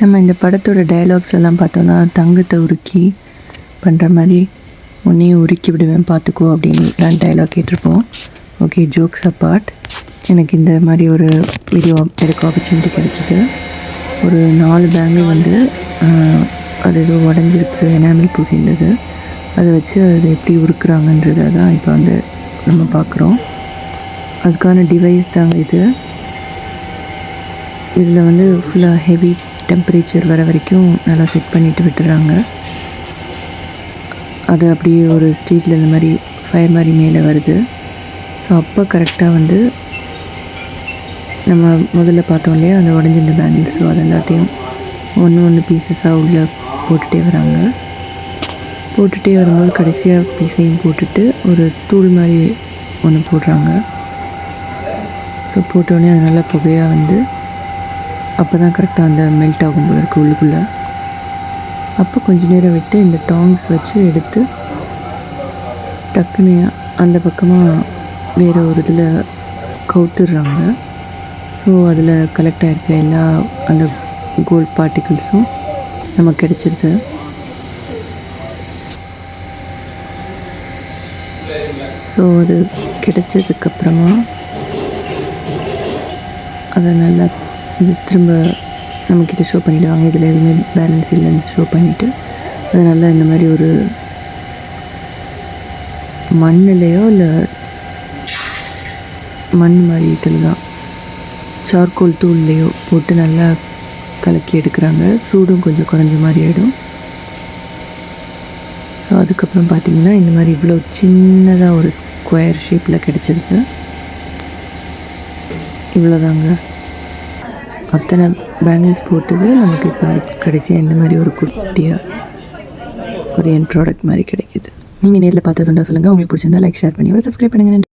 நம்ம இந்த படத்தோட டயலாக்ஸ் எல்லாம் பார்த்தோன்னா தங்கத்தை உருக்கி பண்ணுற மாதிரி உன்னையும் உருக்கி விடுவேன் பார்த்துக்கோ அப்படின்லாம் டயலாக் கேட்டிருப்போம். ஓகே ஜோக்ஸ் அப்பார்ட் எனக்கு இந்த மாதிரி ஒரு வீடியோ எடுக்க ஆப்பர்ச்சுனிட்டி கிடச்சிது. ஒரு நாலு பேங்கிள் வந்து அது ஏதோ உடஞ்சிருக்கு எனாமல் பூசியிருந்தது அதை வச்சு அதை எப்படி உருக்குறாங்கன்றதை தான் இப்போ வந்து நம்ம பார்க்குறோம். அதுக்கான டிவைஸ் தாங்க இது. இதில் வந்து ஃபுல்லாக ஹெவி டெம்பரேச்சர் வர வரைக்கும் நல்லா செட் பண்ணிட்டு விட்டுறாங்க. அது அப்படியே ஒரு ஸ்டேஜில் இந்த மாதிரி ஃபயர் மாதிரி மேலே வருது. ஸோ அப்போ கரெக்டாக வந்து நம்ம முதல்ல பார்த்தோம் இல்லையா? அந்த உடஞ்சிருந்த பேங்கிள்ஸ் ஸோ அது எல்லாத்தையும் ஒன்று ஒன்று பீசஸாக உள்ளே போட்டுகிட்டே வராங்க. போட்டுகிட்டே வரும்போது கடைசியாக பீஸையும் போட்டுட்டு ஒரு தூள் மாதிரி ஒன்று போடுறாங்க. ஸோ போட்டோடனே அது நல்லா புகையாக வந்து அப்போ தான் கரெக்டாக அந்த மெல்ட் ஆகும் போல இருக்குது உள்ளுக்குள்ளே. அப்போ கொஞ்ச நேரம் விட்டு இந்த டாங்ஸ் வச்சு எடுத்து டக்குன்னு அந்த பக்கமாக வேறு ஒரு இதில் கவுத்துடுறாங்க. ஸோ அதில் கலெக்ட் ஆகிருக்க எல்லா அந்த கோல்ட் பார்ட்டிகிள்ஸும் நமக்கு கிடச்சிருது. ஸோ அது கிடச்சதுக்கப்புறமா அதை நல்லா இது திரும்ப நம்மக்கிட்ட ஷோ பண்ணிவிடுவாங்க இதில் எதுவுமே பேலன்ஸ் இல்லைன்னு ஷோ பண்ணிவிட்டு அதனால் இந்த மாதிரி ஒரு மண்ணிலையோ இல்லை மண் மாதிரி இதில் தான் சார்கோல் தூள்லையோ போட்டு நல்லா கலக்கி எடுக்கிறாங்க. சூடும் கொஞ்சம் குறைஞ்ச மாதிரி ஆகிடும் ஸோ அதுக்கப்புறம் பார்த்தீங்கன்னா இந்த மாதிரி இவ்வளோ சின்னதாக ஒரு ஸ்கொயர் ஷேப்பில் கிடச்சிருச்சு. இவ்வளோதாங்க. அத்தனை பேங்கிள்ஸ் போட்டது நமக்கு இப்போ கடைசியாக இந்த மாதிரி ஒரு குட்டியாக ஒரு என் ப்ராடக்ட் மாதிரி கிடைக்கிது. நீங்கள் நேரில் பார்த்து சொன்னா சொல்லுங்கள் உங்களுக்கு பிடிச்சிருந்தா லைக் ஷேர் பண்ணி ஒரு சப்ஸ்கிரைப் பண்ணுங்க